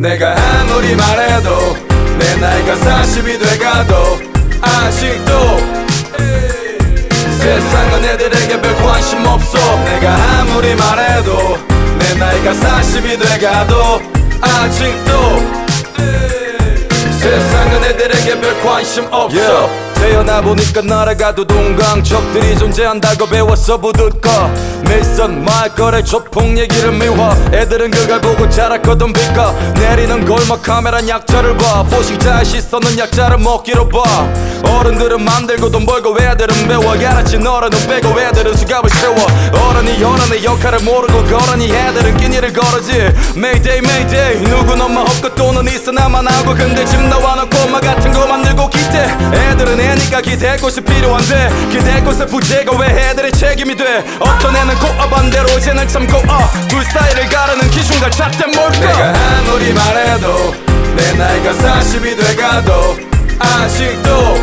내가 아무리 말해도 내 나이가 40이 돼가도 아직도 세상은 애들에게 별 관심 없어. 내가 아무리 말해도 내 나이가 40이 돼가도 아직도 세상은 애들에게 별 관심 없어 태어나 보니까 날아가도 동강. 적들이 존재한다고 배웠어 부둣가 밀선 말거래 조폭 얘기를 미워. 애들은 그걸 보고 자랐거든 빛가 내리는 골목 카메라 약자를 봐. 포식자의 시선은 약자를 먹기로 봐. 어른들은 만들고 돈 벌고 애들은 배워. 가라치 너라는 빼고 애들은 수갑을 채워. 어른이 어른의 역할을 모르고 걸으니 애들은 끼니를 걸으지. Mayday Mayday. 누군 엄마 헛것 돈은 있어. 나만 하고. 근데 집거 만들고 기대 애들은 애니까 기댈 곳이 필요한데 기댈 곳의 부재가 왜 애들의 책임이 돼? 어떤 애는 고아 반대로 쟤는 참 고아 둘 사이를 가르는 기준과 잣대 뭘까? 내가 아무리 말해도 내 나이가 40이 돼가도 아직도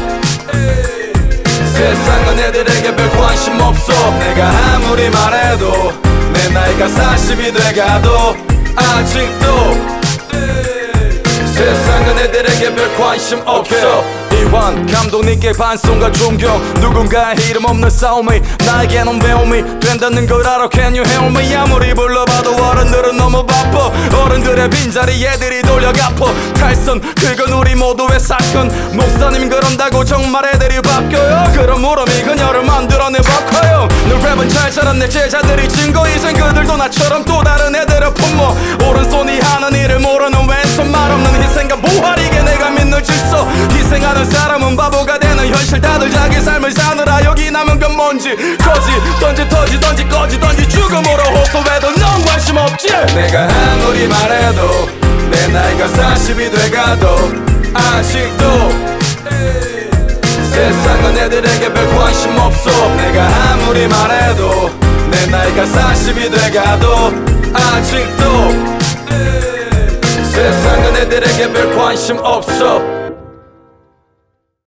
세상은 애들에게 별 관심 없어. 내가 아무리 말해도 내 나이가 40이 돼가도 아직도 세상은 애들에게 별 관심 없어 이완 감독님께 반송과 존경. 누군가의 이름 없는 싸움이 나에게는 배움이 된다는 걸 알아. Can you help me? 아무리 불러봐도 어른들은 너무 바빠. 어른들의 빈자리 애들이 돌려갚어 탈선 그건 우리 모두의 사건. 목사님 그런다고 정말 애들이 바뀌어요. 그럼 우럼이 그녀를 만들어내봐커요. 늘 랩은 잘 자란 내 제자들이 증거 이젠 그들도 나처럼 또 다른 애들을 품어 오른손이 사람은 바보가 되는 현실 다들 자기 삶을 사느라 여기 남은 건 뭔지 거지. 던지 터지 던지 꺼지 던지 죽음으로 호소해도 넌 관심 없지. 내가 아무리 말해도 내 나이가 40이 돼가도 아직도 세상은 애들에게 별 관심 없어. 내가 아무리 말해도 내 나이가 40이 돼가도 아직도 세상은 애들에게 별 관심 없어